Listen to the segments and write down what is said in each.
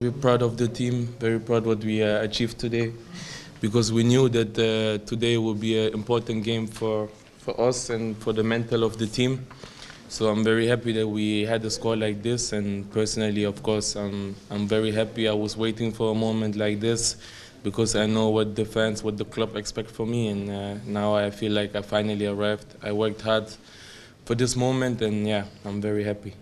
Very proud of the team, very proud what we uh, achieved today because we knew that uh, today will be an important game for, for us and for the mental of the team. So I'm very happy that we had a score like this and personally of course I'm, I'm very happy I was waiting for a moment like this because I know what the fans, what the club expect from me and uh, now I feel like I finally arrived. I worked hard for this moment and yeah, I'm very happy.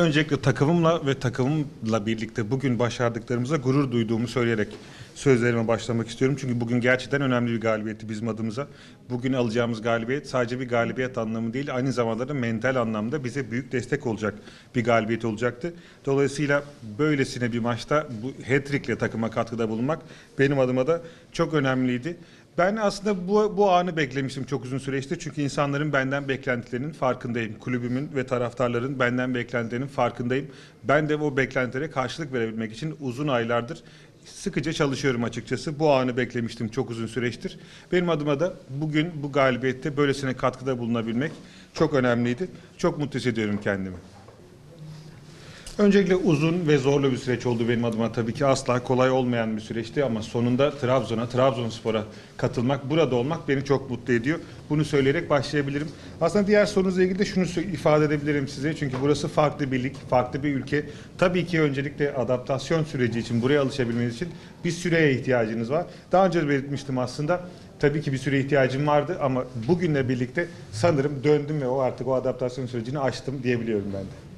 Öncelikle takımımla ve takımımla birlikte bugün başardıklarımıza gurur duyduğumu söyleyerek sözlerime başlamak istiyorum. Çünkü bugün gerçekten önemli bir galibiyetti bizim adımıza. Bugün alacağımız galibiyet sadece bir galibiyet anlamı değil, aynı zamanda da mental anlamda bize büyük destek olacak bir galibiyet olacaktı. Dolayısıyla böylesine bir maçta bu hat-trick'le takıma katkıda bulunmak benim adıma da çok önemliydi. Ben aslında bu, bu anı beklemiştim çok uzun süreçtir. Çünkü insanların benden beklentilerinin farkındayım. Kulübümün ve taraftarların benden beklentilerinin farkındayım. Ben de o beklentilere karşılık verebilmek için uzun aylardır sıkıca çalışıyorum açıkçası. Bu anı beklemiştim çok uzun süreçtir. Benim adıma da bugün bu galibiyette böylesine katkıda bulunabilmek çok önemliydi. Çok mutlu hissediyorum kendimi. Öncelikle uzun ve zorlu bir süreç oldu benim adıma tabii ki asla kolay olmayan bir süreçti ama sonunda Trabzon'a, Trabzonspor'a katılmak, burada olmak beni çok mutlu ediyor. Bunu söyleyerek başlayabilirim. Aslında diğer sorunuzla ilgili de şunu ifade edebilirim size. Çünkü burası farklı bir lig, farklı bir ülke. Tabii ki öncelikle adaptasyon süreci için, buraya alışabilmeniz için bir süreye ihtiyacınız var. Daha önce de belirtmiştim aslında. Tabii ki bir süre ihtiyacım vardı ama bugünle birlikte sanırım döndüm ve o artık o adaptasyon sürecini aştım diyebiliyorum ben de.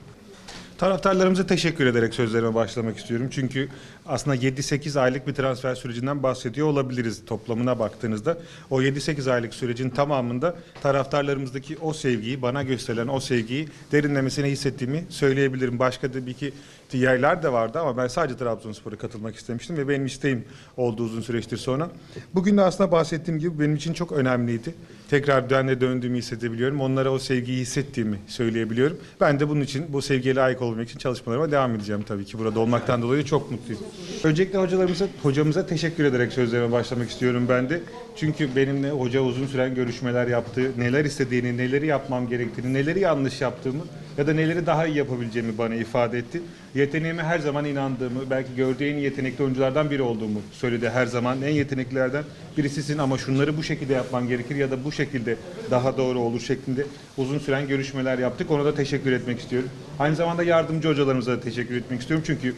Taraftarlarımıza teşekkür ederek sözlerime başlamak istiyorum. Çünkü aslında 7-8 aylık bir transfer sürecinden bahsediyor olabiliriz toplamına baktığınızda. O 7-8 aylık sürecin tamamında taraftarlarımızdaki o sevgiyi, bana gösterilen o sevgiyi derinlemesine hissettiğimi söyleyebilirim. Başka da bir iki yerler de vardı ama ben sadece Trabzonspor'a katılmak istemiştim ve benim isteğim oldu uzun süreçtir sonra. Bugün de aslında bahsettiğim gibi benim için çok önemliydi. Tekrar düzenle döndüğümü hissedebiliyorum. Onlara o sevgiyi hissettiğimi söyleyebiliyorum. Ben de bunun için bu sevgiye layık olabilmek için çalışmalarıma devam edeceğim tabii ki. Burada olmaktan dolayı çok mutluyum. Öncelikle hocalarımıza, hocamıza teşekkür ederek sözlerime başlamak istiyorum ben de. Çünkü benimle hoca uzun süren görüşmeler yaptı. Neler istediğini, neleri yapmam gerektiğini, neleri yanlış yaptığımı ya da neleri daha iyi yapabileceğimi bana ifade etti. Yeteneğime her zaman inandığımı, belki gördüğü en yetenekli oyunculardan biri olduğumu söyledi her zaman. En yeteneklilerden birisisin ama şunları bu şekilde yapman gerekir ya da bu şekilde daha doğru olur şeklinde uzun süren görüşmeler yaptık. Ona da teşekkür etmek istiyorum. Aynı zamanda yardımcı hocalarımıza da teşekkür etmek istiyorum. Çünkü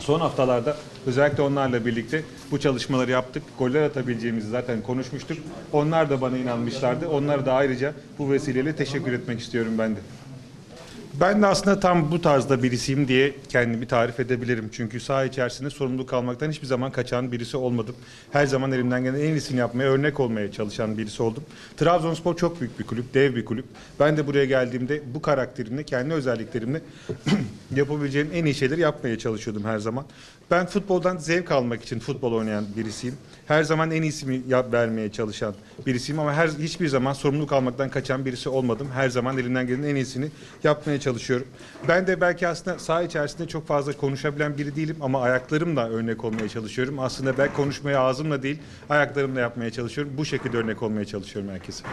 Son haftalarda özellikle onlarla birlikte bu çalışmaları yaptık. Goller atabileceğimizi zaten konuşmuştuk. Onlar da bana inanmışlardı. Onlara da ayrıca bu vesileyle teşekkür etmek istiyorum ben de. Ben de aslında tam bu tarzda birisiyim diye kendimi tarif edebilirim. Çünkü saha içerisinde sorumluluk almaktan hiçbir zaman kaçan birisi olmadım. Her zaman elimden gelen en iyisini yapmaya, örnek olmaya çalışan birisi oldum. Trabzonspor çok büyük bir kulüp, dev bir kulüp. Ben de buraya geldiğimde bu karakterimle, kendi özelliklerimle yapabileceğim en iyi şeyleri yapmaya çalışıyordum her zaman. Ben futboldan zevk almak için futbol oynayan birisiyim. Her zaman en iyisini yap, vermeye çalışan birisiyim ama her hiçbir zaman sorumluluk almaktan kaçan birisi olmadım. Her zaman elimden gelen en iyisini yapmaya çalışıyorum. Ben de belki aslında saha içerisinde çok fazla konuşabilen biri değilim ama ayaklarımla örnek olmaya çalışıyorum. Aslında ben konuşmayı ağzımla değil, ayaklarımla yapmaya çalışıyorum. Bu şekilde örnek olmaya çalışıyorum herkese.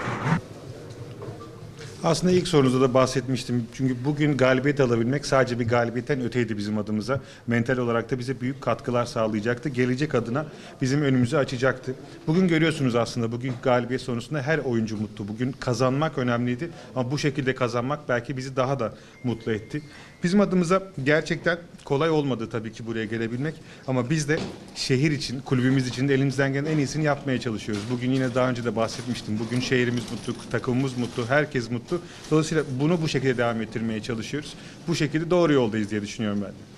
Aslında ilk sorunuzda da bahsetmiştim. Çünkü bugün galibiyet alabilmek sadece bir galibiyetten öteydi bizim adımıza. Mental olarak da bize büyük katkılar sağlayacaktı. Gelecek adına bizim önümüzü açacaktı. Bugün görüyorsunuz aslında bugün galibiyet sonrasında her oyuncu mutlu. Bugün kazanmak önemliydi ama bu şekilde kazanmak belki bizi daha da mutlu etti. Bizim adımıza gerçekten kolay olmadı tabii ki buraya gelebilmek ama biz de şehir için, kulübümüz için de elimizden gelen en iyisini yapmaya çalışıyoruz. Bugün yine daha önce de bahsetmiştim. Bugün şehrimiz mutlu, takımımız mutlu, herkes mutlu. Dolayısıyla bunu bu şekilde devam ettirmeye çalışıyoruz. Bu şekilde doğru yoldayız diye düşünüyorum ben. de.